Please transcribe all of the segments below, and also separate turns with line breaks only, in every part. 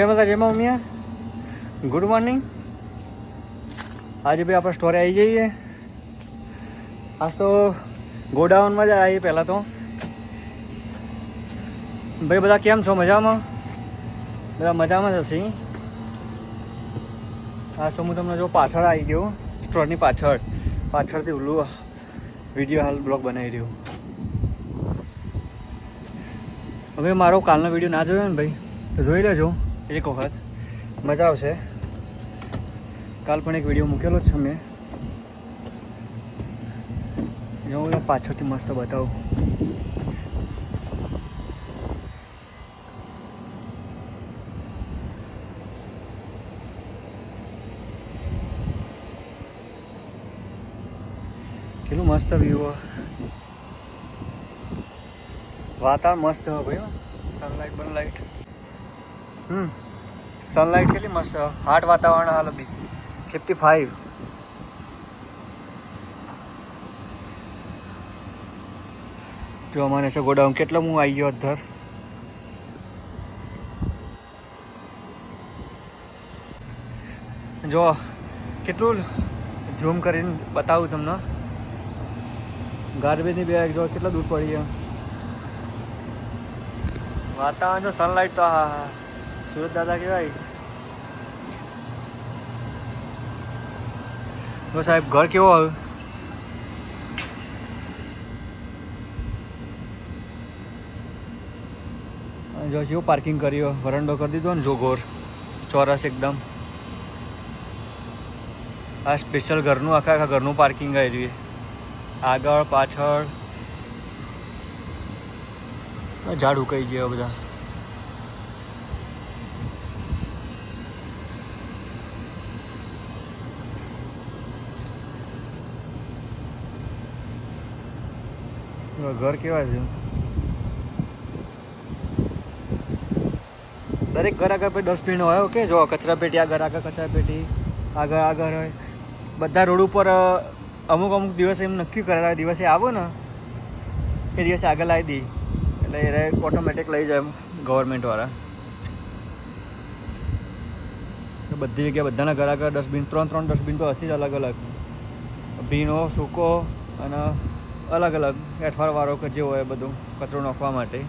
જય માતા જય મા ગુડ મોર્નિંગ આજે ભાઈ આપણે સ્ટોરે આવી જઈએ. આજ તો ગોડાઉનમાં જ આવીએ પહેલાં તો. ભાઈ, બધા કેમ છો? મજામાં? બધા મજામાં જ હશે. આ હું તમને જો પાછળ આવી ગયો, સ્ટોરની પાછળ. પાછળથી ઓલું વીડિયો હાલ બ્લોગ બનાવી રહ્યો. હવે મારો કાલનો વીડિયો ના જોયો ને ભાઈ જોઈ લેજો. એક વખત. મજા આવશે. કાલ પણ એક વીડિયો મૂકેલો જ છે મેં. હું પાછળથી મસ્ત બતાવું. કેટલું મસ્ત વ્યૂ વાતાવરણ મસ્ત હોય ભાઈ સનલાઇટ બનલાઇટ હમ. સનલાઇટ કેટલી મસ્ત હાટ વાતાવરણ હાલ બી ફિફ્ટી ફાઈવ જો મને છે ગોડાઉન કેટલો હું આવી ગયો અધર. જો, કેટલું ઝૂમ કરીને બતાવું તમને. ગાર્બેજની બેગ જો કેટલા દૂર પડી ગયા વાતાવરણ જો સનલાઇટ તો હા હા. સુરત દાદા કહેવાય તો સાહેબ ઘર કેવો આવ્યું જો કેવું પાર્કિંગ કર્યો વરંડો કરી દીધો ને જો ઘોર ચોરસ એકદમ આ સ્પેશિયલ ઘરનું આખા આખા ઘરનું પાર્કિંગ આવી આગળ પાછળ આ ઝાડ ઉકાઈ ગયા બધા ઘર કેવા છે? દરેક ઘર આગળ પછી ડસ્ટબિન હોય ઓકે જો કચરા પેટી આગળ આગળ કચરા પેટી આગળ આગળ હોય. બધા રોડ ઉપર અમુક અમુક દિવસે એમ નક્કી કરેલા, દિવસે આવો ને, એ દિવસે આગળ લાવી દઈ એટલે એ ઓટોમેટિક લઈ જાય ગવર્મેન્ટવાળા બધી જગ્યાએ બધાના ઘર આગળ ડસ્ટબિન ત્રણ ત્રણ ડસ્ટબિન તો હશે જ અલગ અલગ. ભીનો, સૂકો અને અલગ અલગ અઠવાડવાળો કે જે હોય બધું કચરો નાખવા માટે.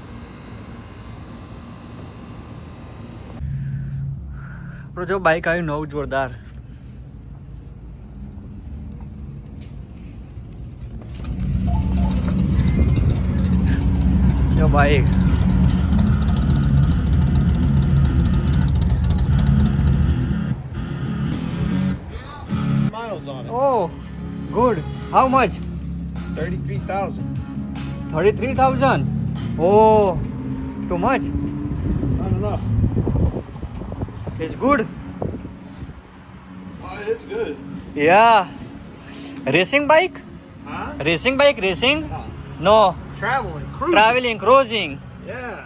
પણ જો બાઇક આવ્યું નવું જોરદાર. જો bike Oh, good how much
33,000.
33,000? Oh, too much.
Not enough.
It's good.
Why it's good.
Yeah. Racing bike?
Huh?
Racing bike, racing?
No.
no.
Traveling, cruising.
Traveling, cruising.
Yeah.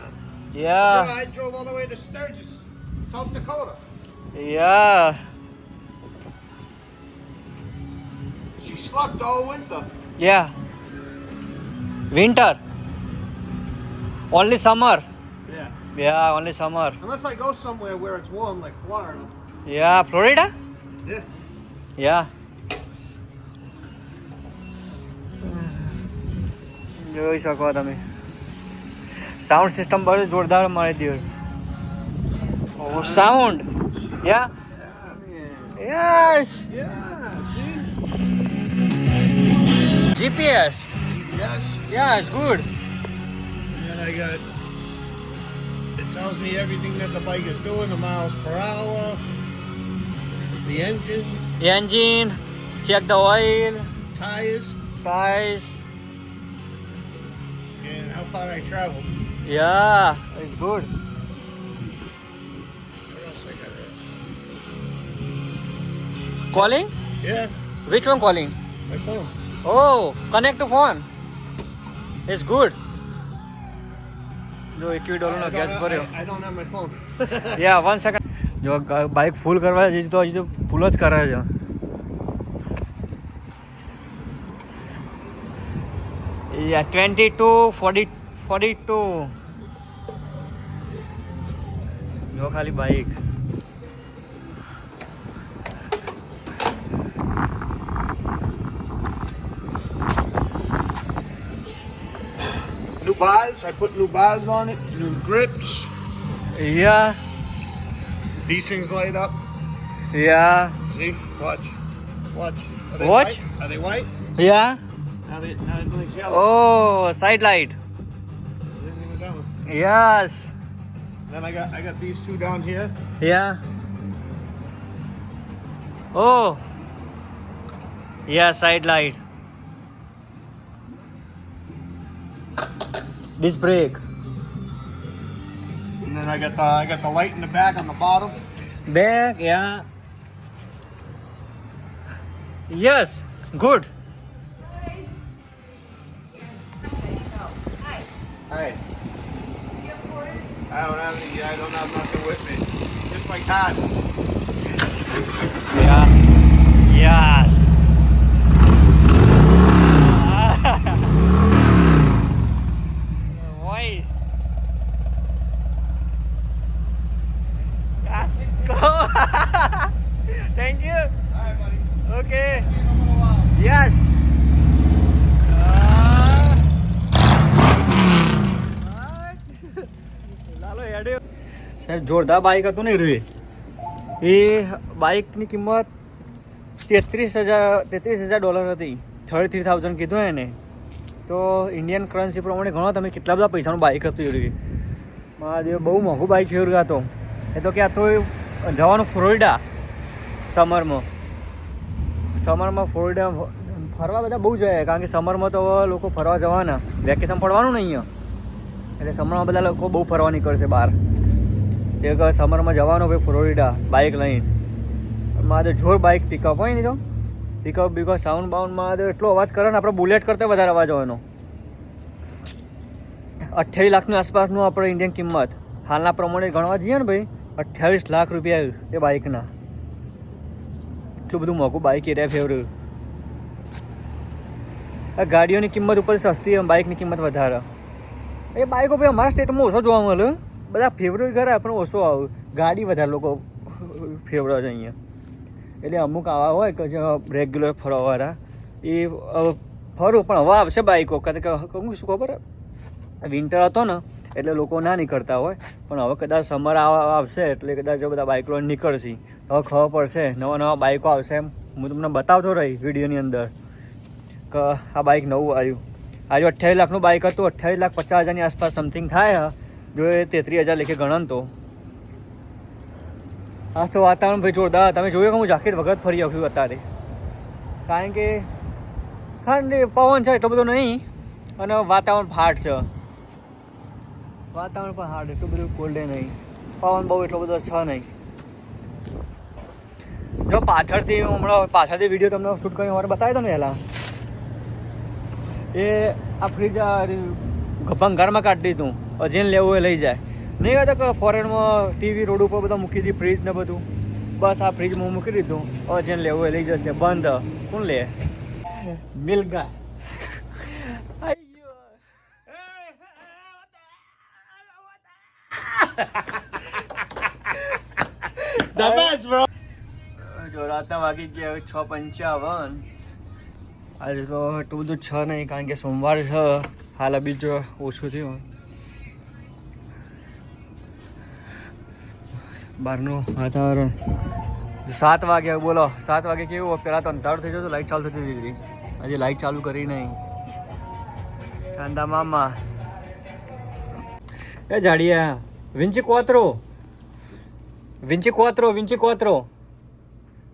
Yeah.
yeah. I drove all the way to Sturgis, South Dakota.
Yeah.
She slept all winter.
Yeah Winter. Only summer.
Yeah.
Yeah, only summer.
Unless I go somewhere where it's warm, like Florida.
Yeah, Florida?
Yeah.
Yeah. જોઈ શકો તમે sound system બહુ જોરદાર મારી દીધું sound yeah
Yeah.
Yes
Yeah. GPS.
GPS.
Yeah,
it's good.
And I got, it tells me everything that the bike is doing, the miles per hour, the engine.
The engine, check the oil.
Tires.
Tires.
And how far I traveled. Yeah, it's good.
Calling?
Yeah.
Which one calling?
My phone.
Oh connect to phone it's good જો એકવી
I
ડોલરનો
don't
gas
have-
ભર્યો
I, I don't have my phone.
Yeah one second જો bike full કરવા જઈએ તો હજી તો ફૂલ જ કરે છે yeah twenty to forty forty two જો ખાલી bike
bars. I put new bars on it, new grips.
Yeah.
These things light up.
Yeah.
See? Watch. Watch. Are they
Watch?
white? Are they white?
Yeah.
Now they now they yellow. Oh, side light.
Yes.
Then I got I got these two down here.
Yeah. Oh. Yeah, side light. This brake.
And then I got the I got the light in the back on the bottom.
Back, yeah. Yes, good.
Hey. I don't have any. I don't have nothing with me. Just my card.
Yeah. Yes. સાહેબ, જોરદાર bike હતું ને રે એ. બાઇકની કિંમત તેત્રીસ હજાર તેત્રીસ હજાર ડોલર હતી. થર્ટી થ્રી થાઉઝન્ડ કીધું એને તો ઇન્ડિયન કરન્સી પ્રમાણે ઘણો તમે કેટલા બધા પૈસાનું બાઇક હતું એ મહાદેવ, બહુ મોંઘું બાઇક ફેરવ્યું હતો એ તો ક્યાં તો જવાનું ફ્લોરિડા સમરમાં સમરમાં ફ્લોરિડા ફરવા બધા બહુ જાય. કારણ કે સમરમાં તો લોકો ફરવા જવાના. વેકેશન પડવાનું નહીં અહીંયા. એટલે સમરમાં બધા લોકો બહુ ફરવા નીકળશે બહાર. તે કે સમરમાં જવાનું ભાઈ ફ્લોરિડા બાઇક લઈને. મારે જોર બાઇક પિકઅપ હોય નહીં તો. પિકઅપ બિકઅપ સાઉન્ડ બાઉન્ડમાં તો એટલો અવાજ કરે ને આપણે બુલેટ કરતાં વધારે અવાજ હોય એનો. અઠ્યાવીસ લાખની આસપાસનું આપણે ઇન્ડિયન કિંમત. હાલના પ્રમાણે ગણવા જઈએ ને ભાઈ, અઠ્યાવીસ લાખ રૂપિયા એ બાઇકના એટલું બધું મોંઘું બાઇક એરિયા ફેવર્યું આ ગાડીઓની કિંમત ઉપર સસ્તી બાઇકની કિંમત વધારે. એ બાઇકો ભાઈ અમારા સ્ટેટમાં ઓછો જોવા મળે બધા ફેવરેટ કરે પણ ઓછો આવે. ગાડી વધારે લોકો ફેવરો છે અહીંયા. એટલે અમુક આવા હોય કે જે રેગ્યુલર ફરવાવાળા. એ ફરું, પણ હવે આવશે બાઇકો કારણ કે કહું શું ખબર? વિન્ટર હતો ને, એટલે લોકો ના નીકળતા હોય. પણ હવે કદાચ સમર આવશે, એટલે કદાચ બધા બાઈક લોન નીકળશે. હવે ખબર પડશે નવા નવા બાઇકો આવશે એમ. હું તમને બતાવતો રહી વિડીયોની અંદર. કે, આ બાઇક નવું આવ્યું. આજે અઠ્યાવીસ લાખનું બાઇક હતું, અઠ્યાવીસ લાખ પચાસ હજારની આસપાસ સમથિંગ થાય જો એ તેત્રીસ હજાર લેખે ગણન તો. આજ તો વાતાવરણ ભાઈ જોરદાર. તમે જોયું કે હું જાકેટ વગર ફરી આવ્યું અત્યારે? કારણ કે ઠંડ પવન છે એટલો બધો નહીં, અને વાતાવરણ ફાટ છે. વાતાવરણ પણ હાર્ડ, એટલું બધું કોલ્ડ નહીં. પવન બહુ એટલો બધો છે નહીં. જો પાછળથી હમણાં પાછળથી વીડિયો તમને શૂટ કરીને મારે બતાવી દો ને પહેલાં. એ આ ફ્રીજ ભંગારમાં કાઢી દીધું. જેને લેવું એ લઈ જાય. નહીં કહેતો કે ફોરેનમાં ટીવી રોડ ઉપર બધા મૂકી દીધી ફ્રીજ ને બધું. બસ આ ફ્રીજમાં મૂકી દીધું. હવે જેને લેવું એ લઈ જશે. બંધ. કોણ લે? મિલગા. અയ്યો
The
જો રાતના વાગી ગયા છ પંચાવન. આજે તો એટલું બધું છે નહીં કારણ કે સોમવાર છે. હાલ બીજો ઓછું થયું. બહારનું વાતાવરણ. સાત વાગે બોલો સાત વાગે કેવું? પહેલાં તો અંતર થઈ જતું લાઈટ ચાલુ થતી હતી. આજે લાઈટ ચાલુ કરી નહીં. કાંદા મામા. એ જાડિયા વિંચી કોતરો? વિંચી કોતરો વિંચી કોતરો?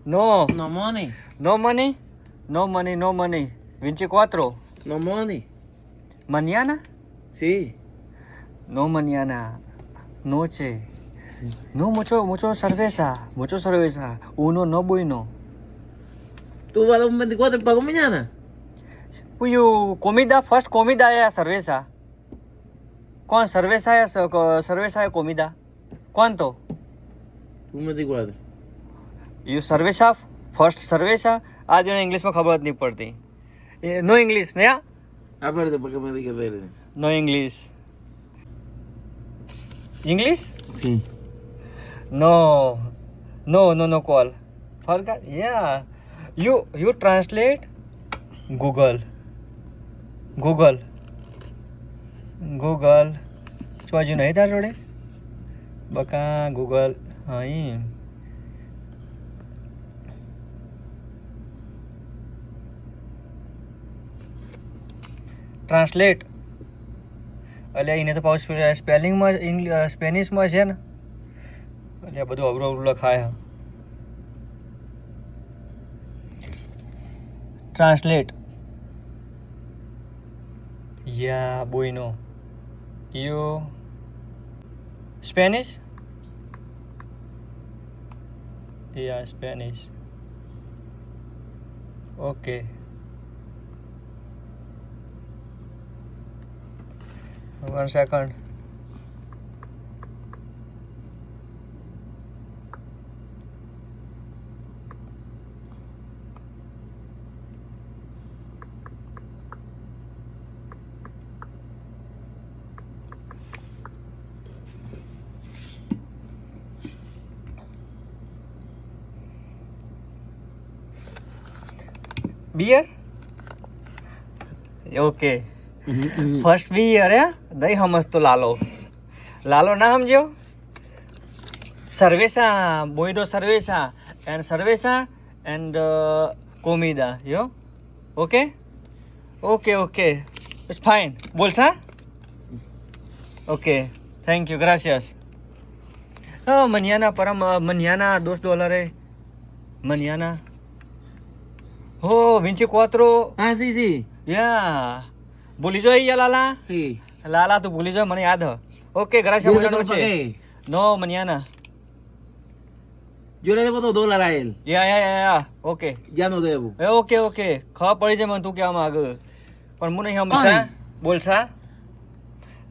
No.
No money
no money? No money, no money. Veinticuatro.
No money.
¿Mañana?
Sí.
No mañana. Noche. No mucho, mucho cerveza. Mucho cerveza. Uno no bueno.
¿Tú vas a un 24 pago mañana?
Uy, comida, first comida ya cerveza. ¿Cuán cerveza es cerveza de comida? ¿Cuánto?
Un 24.
You cerveza, first cerveza. આ જેને ઇંગ્લિશમાં ખબર જ નહીં પડતી no English ને. No English English. No, no, no, no call. Forgot. Yeah, you you translate. Google. Google. Google. શું હજુ નહીં તાર જોડે બકા ગૂગલ હા એમ ટ્રાન્સલેટ એટલે એને તો પાછું સ્પેલિંગમાં ઇંગ્લિશ સ્પેનિશમાં છે ને. એટલે બધું અવરું અવરું લખાય translate yeah બોયનો you Spanish yeah Spanish okay One second. Beer? Okay. First બી અરે નહીં સમજતો લાલો. લાલો ના સમજ્યો? સર્વેસા બોઈડો સર્વેસા એન્ડ સર્વેસા એન્ડ કોમિદા યો? Okay? Okay okay. It's fine બોલસા okay. Thank you ગ્રાસિયસ મનિયાના પરમ મનિયાના દોસ ડોલરે. મનિયાના. હો વિંચી કોતરો
હા સી સી.
યા. બોલી જો અહીંયા લાલા.
Sí.
લાલા તું ભૂલી જો મને યાદ હ. ઓકે મંગાનો
lo
છે. નો મનિયાના.
le debo dos dólares a
yeah yeah yeah yeah. Okay.
જાનો debo.
એ ઓકે ઓકે. ખબર પડી જાય મને તું કેવા માંગ પણ હું નહીં સમજતા. બોલસા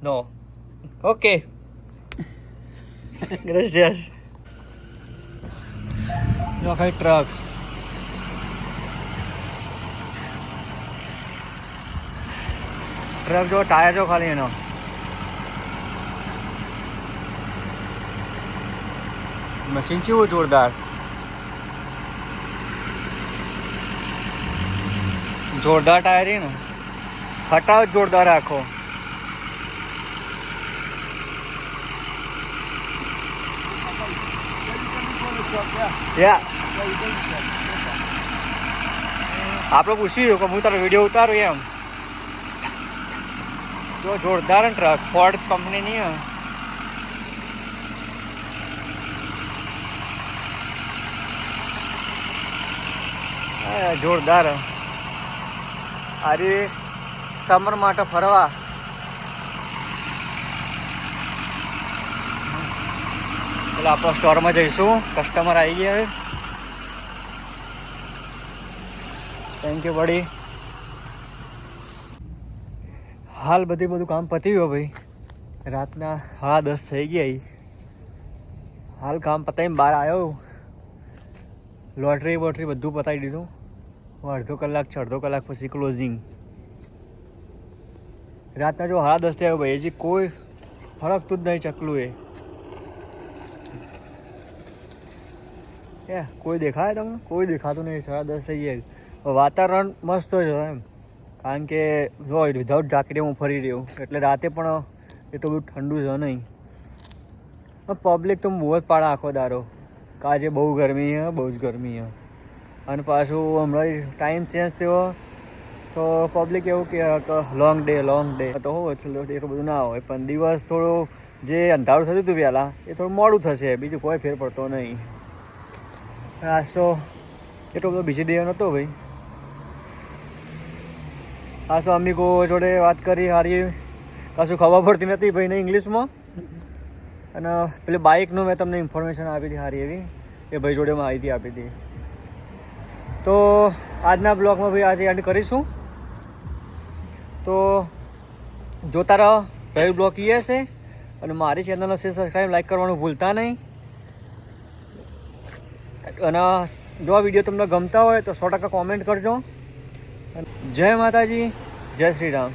નો. ઓકે. ગ્રેસિયસ નો કઈ ટ્રક ટ્રક જો ટાયર જો ખાલી એનો. મશીન કેવું જોરદાર? જોરદાર ટાયર ને. હટાવ જોરદાર રાખો આપણે પૂછ્યું કે હું તારો વીડિયો ઉતારું એમ. જો જોરદાર ટ્રક ફોર્ડ કંપનીની. જોરદાર. અરે સમર માટે ફરવા એટલે આપણે સ્ટોરમાં જઈશું કસ્ટમર આવી ગયા હવે થેન્ક યુ બડી હાલ બધી બધું કામ પતી ગયું ભાઈ. રાતના હા દસ થઈ ગયા. હાલ કામ પતાવીને બહાર આવ્યો. લોટરી બોટરી બધું પતાવી દીધું. હું અડધો કલાક છે, અડધો કલાક પછી ક્લોઝિંગ રાતના જો હા દસ થયા ભાઈ, હજી કોઈ ફરકતું જ નહીં ચકલું એ. એ, કોઈ દેખાય તમને? કોઈ દેખાતું નહીં, સાડા દસ થઈ ગયા. વાતાવરણ મસ્ત છે એમ. કારણ કે જો વિધાઉટ જાકેટે હું ફરી રહ્યો. એટલે રાતે પણ એટલું બધું ઠંડુ છે નહીં. પબ્લિક તો બહુ જ પાડા આખો દારો. આજે બહુ ગરમી છે, બહુ જ ગરમી છે. અને પાછું હમણાં ટાઈમ ચેન્જ થયો, તો પબ્લિક એવું કે લોંગ ડે લોંગ ડે તો હોય એટલું બધું ના હોય. પણ દિવસ થોડું જે અંધારું થતું હતું વહેલા, એ થોડું મોડું થશે. બીજું કોઈ ફેર પડતો નહીં. આજ તો એટલો બધો બીજી ડે નહોતો ભાઈ. આ સ્વામી કો જોડે વાત કરી હારી. કશું ખબર પડતી નથી ભાઈને ઇંગ્લિશમાં અને પેલી બાઇકનું મેં તમને ઇન્ફોર્મેશન આપી હતી સારી એવી એ ભાઈ જોડે માહિતી આપી હતી. તો આજના બ્લોગમાં ભાઈ આજે એન્ડ કરીશું. તો જોતા રહો ભાઈ બ્લોગ એ હશે, અને મારી ચેનલનો છે સબસ્ક્રાઈબ લાઈક કરવાનું ભૂલતા નહીં. અને જો આ વીડિયો તમને ગમતા હોય તો સો ટકા કોમેન્ટ કરજો. જય માતાજી જય શ્રી રામ